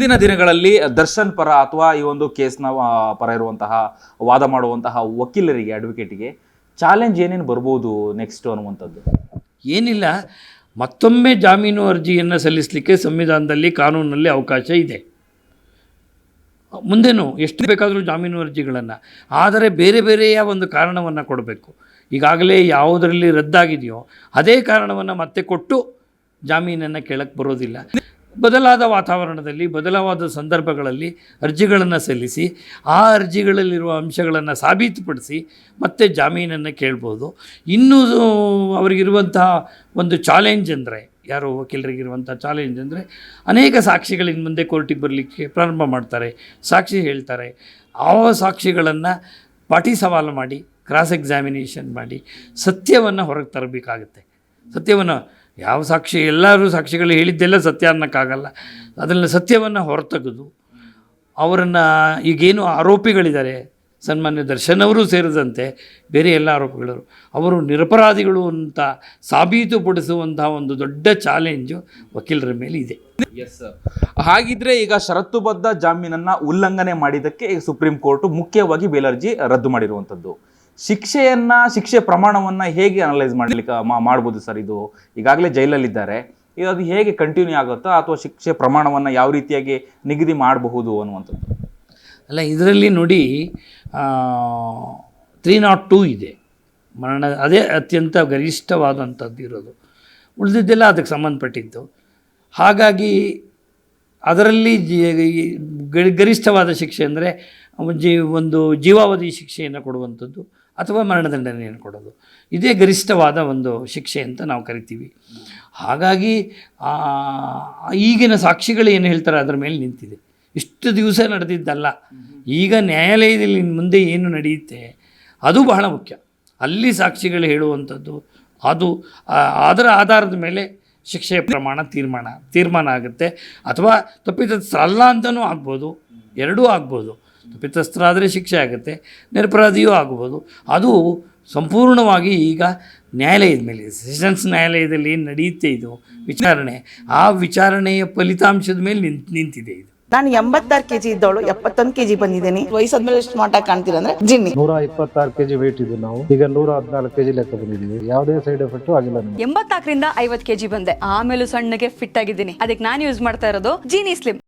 ಮುಂದಿನ ದಿನಗಳಲ್ಲಿ ದರ್ಶನ್ ಪರ ಅಥವಾ ಈ ಒಂದು ಕೇಸ್ನ ಪರ ಇರುವಂತಹ, ವಾದ ಮಾಡುವಂತಹ ವಕೀಲರಿಗೆ ಅಡ್ವೊಕೇಟಿಗೆ ಚಾಲೆಂಜ್ ಏನೇನು ಬರ್ಬೋದು ನೆಕ್ಸ್ಟ್ ಅನ್ನುವಂಥದ್ದು? ಏನಿಲ್ಲ. ಮತ್ತೊಮ್ಮೆ ಜಾಮೀನು ಅರ್ಜಿಯನ್ನು ಸಲ್ಲಿಸಲಿಕ್ಕೆ ಸಂವಿಧಾನದಲ್ಲಿ, ಕಾನೂನಿನಲ್ಲಿ ಅವಕಾಶ ಇದೆ. ಮುಂದೇನು ಎಷ್ಟು ಬೇಕಾದರೂ ಜಾಮೀನು ಅರ್ಜಿಗಳನ್ನು. ಆದರೆ ಬೇರೆ ಬೇರೆಯ ಒಂದು ಕಾರಣವನ್ನು ಕೊಡಬೇಕು. ಈಗಾಗಲೇ ಯಾವುದರಲ್ಲಿ ರದ್ದಾಗಿದೆಯೋ, ಅದೇ ಕಾರಣವನ್ನು ಮತ್ತೆ ಕೊಟ್ಟು ಜಾಮೀನನ್ನು ಕೇಳಕ್ಕೆ ಬರೋದಿಲ್ಲ. ಬದಲಾದ ವಾತಾವರಣದಲ್ಲಿ, ಬದಲಾದ ಸಂದರ್ಭಗಳಲ್ಲಿ ಅರ್ಜಿಗಳನ್ನು ಸಲ್ಲಿಸಿ, ಆ ಅರ್ಜಿಗಳಲ್ಲಿರುವ ಅಂಶಗಳನ್ನು ಸಾಬೀತುಪಡಿಸಿ ಮತ್ತೆ ಜಾಮೀನನ್ನು ಕೇಳ್ಬೋದು. ಇನ್ನೂ ಅವರಿಗಿರುವಂತಹ ಒಂದು ಚಾಲೆಂಜ್ ಅಂದರೆ, ಯಾರು ವಕೀಲರಿಗಿರುವಂಥ ಚಾಲೆಂಜ್ ಅಂದರೆ, ಅನೇಕ ಸಾಕ್ಷಿಗಳಿನ್ ಮುಂದೆ ಕೋರ್ಟಿಗೆ ಬರಲಿಕ್ಕೆ ಪ್ರಾರಂಭ ಮಾಡ್ತಾರೆ, ಸಾಕ್ಷಿ ಹೇಳ್ತಾರೆ. ಆ ಸಾಕ್ಷಿಗಳನ್ನು ಪಾಟಿ ಸವಾಲು ಮಾಡಿ ಕ್ರಾಸ್ ಎಕ್ಸಾಮಿನೇಷನ್ ಮಾಡಿ, ಸತ್ಯವನ್ನು ಹೊರಗೆ ತರಬೇಕಾಗುತ್ತೆ. ಸತ್ಯವನ್ನು ಯಾವ ಸಾಕ್ಷಿ, ಎಲ್ಲರೂ ಸಾಕ್ಷಿಗಳು ಹೇಳಿದ್ದೆಲ್ಲ ಸತ್ಯ ಅನ್ನೋಕ್ಕಾಗಲ್ಲ. ಅದನ್ನು ಸತ್ಯವನ್ನು ಹೊರತೆಗೆದು ಅವರನ್ನು ಈಗೇನು ಆರೋಪಿಗಳಿದ್ದಾರೆ, ಸನ್ಮಾನ್ಯ ದರ್ಶನ್ ಅವರು ಸೇರಿದಂತೆ ಬೇರೆ ಎಲ್ಲ ಆರೋಪಿಗಳರು, ಅವರು ನಿರಪರಾಧಿಗಳು ಅಂತ ಸಾಬೀತುಪಡಿಸುವಂಥ ಒಂದು ದೊಡ್ಡ ಚಾಲೆಂಜು ವಕೀಲರ ಮೇಲೆ ಇದೆ. ಎಸ್ ಹಾಗಿದ್ರೆ ಈಗ ಷರತ್ತುಬದ್ಧ ಜಾಮೀನನ್ನು ಉಲ್ಲಂಘನೆ ಮಾಡಿದ್ದಕ್ಕೆ ಸುಪ್ರೀಂ ಕೋರ್ಟ್ ಮುಖ್ಯವಾಗಿ ಬೇಲರ್ಜಿ ರದ್ದು ಮಾಡಿರುವಂಥದ್ದು. ಶಿಕ್ಷೆಯನ್ನ, ಶಿಕ್ಷೆ ಪ್ರಮಾಣವನ್ನ ಹೇಗೆ ಅನಲೈಸ್ ಮಾಡ್ಲಿಕ್ಕೆ ಮಾಡ್ಬೋದು ಸರ್ ಇದು? ಈಗಾಗಲೇ ಜೈಲಲ್ಲಿದ್ದಾರೆ. ಇದು ಅದು ಹೇಗೆ ಕಂಟಿನ್ಯೂ ಆಗುತ್ತಾ ಅಥವಾ ಶಿಕ್ಷೆ ಪ್ರಮಾಣವನ್ನ ಯಾವ ರೀತಿಯಾಗಿ ನಿಗದಿ ಮಾಡಬಹುದು ಅನ್ನುವಂಥದ್ದು? ಅಲ್ಲ, ಇದರಲ್ಲಿ ನೋಡಿ ತ್ರೀ ನಾಟ್ ಟೂ ಇದೆ. ಮರಣ, ಅದೇ ಅತ್ಯಂತ ಗರಿಷ್ಠವಾದಂಥದ್ದು ಇರೋದು. ಉಳಿದಿದ್ದೆಲ್ಲ ಅದಕ್ಕೆ ಸಂಬಂಧಪಟ್ಟಿದ್ದು. ಹಾಗಾಗಿ ಅದರಲ್ಲಿ ಗರಿಷ್ಠವಾದ ಶಿಕ್ಷೆ ಅಂದರೆ ಜೀ, ಒಂದು ಜೀವಾವಧಿ ಶಿಕ್ಷೆಯನ್ನು ಕೊಡುವಂಥದ್ದು. ಅಥವಾ ಮರಣದಂಡನೆಯನ್ನು ಕೊಡೋದು. ಇದೇ ಗರಿಷ್ಠವಾದ ಒಂದು ಶಿಕ್ಷೆ ಅಂತ ನಾವು ಕರಿತೀವಿ. ಹಾಗಾಗಿ ಈಗಿನ ಸಾಕ್ಷಿಗಳು ಏನು ಹೇಳ್ತಾರೆ ಅದರ ಮೇಲೆ ನಿಂತಿದೆ. ಇಷ್ಟು ದಿವಸ ನಡೆದಿದ್ದಲ್ಲ. ಈಗ ನ್ಯಾಯಾಲಯದಲ್ಲಿ ಮುಂದೆ ಏನು ನಡೆಯುತ್ತೆ, ಅದು ಬಹಳ ಮುಖ್ಯ. ಅಲ್ಲಿ ಸಾಕ್ಷಿಗಳು ಹೇಳುವಂಥದ್ದು, ಅದು ಅದರ ಆಧಾರದ ಮೇಲೆ ಶಿಕ್ಷೆಯ ಪ್ರಮಾಣ ತೀರ್ಮಾನ ತೀರ್ಮಾನ ಆಗುತ್ತೆ. ಅಥವಾ ತಪ್ಪಿತಸ್ಥ ಅಲ್ಲ ಅಂತಲೂ ಆಗ್ಬೋದು, ಎರಡೂ ಆಗ್ಬೋದು. ತಪ್ಪಿತಸ್ಥರಾದರೆ ಶಿಕ್ಷೆ ಆಗುತ್ತೆ ನಿರಪರಾಧಿಯೂ ಆಗ್ಬೋದು. ಅದು ಸಂಪೂರ್ಣವಾಗಿ ಈಗ ನ್ಯಾಯಾಲಯದ ಮೇಲೆ ಸೆಷನ್ಸ್ ನ್ಯಾಯಾಲಯದಲ್ಲಿ ಏನು ನಡೆಯುತ್ತೆ ಇದು? ವಿಚಾರಣೆ. ಆ ವಿಚಾರಣೆಯ ಫಲಿತಾಂಶದ ಮೇಲೆ ನಿಂತ್ ನಿಂತಿದೆ ಇದು. ನಾನು ಎಂಬತ್ತಾರು ಕೆಜಿ ಇದ್ದವಳು ಎಪ್ಪತ್ತೊಂದು ಕೆಜಿ ಬಂದಿದ್ದೀನಿ. ವಯಸ್ಸಾದ್ಮೇಲೆ ಎಷ್ಟು ಮಾಟ ಕಾಣ್ತೀರಾ ಅಂದ್ರೆ ಜಿನ್ನಿ. ನೂರ ಇಪ್ಪತ್ತಾರು ಕೆಜಿ ವೇಟ್ ಇದ್ದು ನಾವು. ಈಗ ನೂರ ಹದಿನಾಲ್ಕು ಕೆಜಿ ಲೆಕ್ಕ ಬಂದಿದ್ದೀವಿ. ಯಾವುದೇ ಸೈಡ್ ಎಫೆಕ್ಟ್ ಆಗಿಲ್ಲ ಎಂಬತ್ತಾಕರಿಂದ ಐವತ್ತು ಐವತ್ ಕೆಜಿ ಬಂದೆ. ಆಮೇಲೆ ಸಣ್ಣಗೆ ಫಿಟ್ ಆಗಿದ್ದೀನಿ. ಅದಕ್ಕೆ ನಾನು ಯೂಸ್ ಮಾಡ್ತಾ ಇರೋದು ಜೀನಿ ಸ್ಲಿಮ್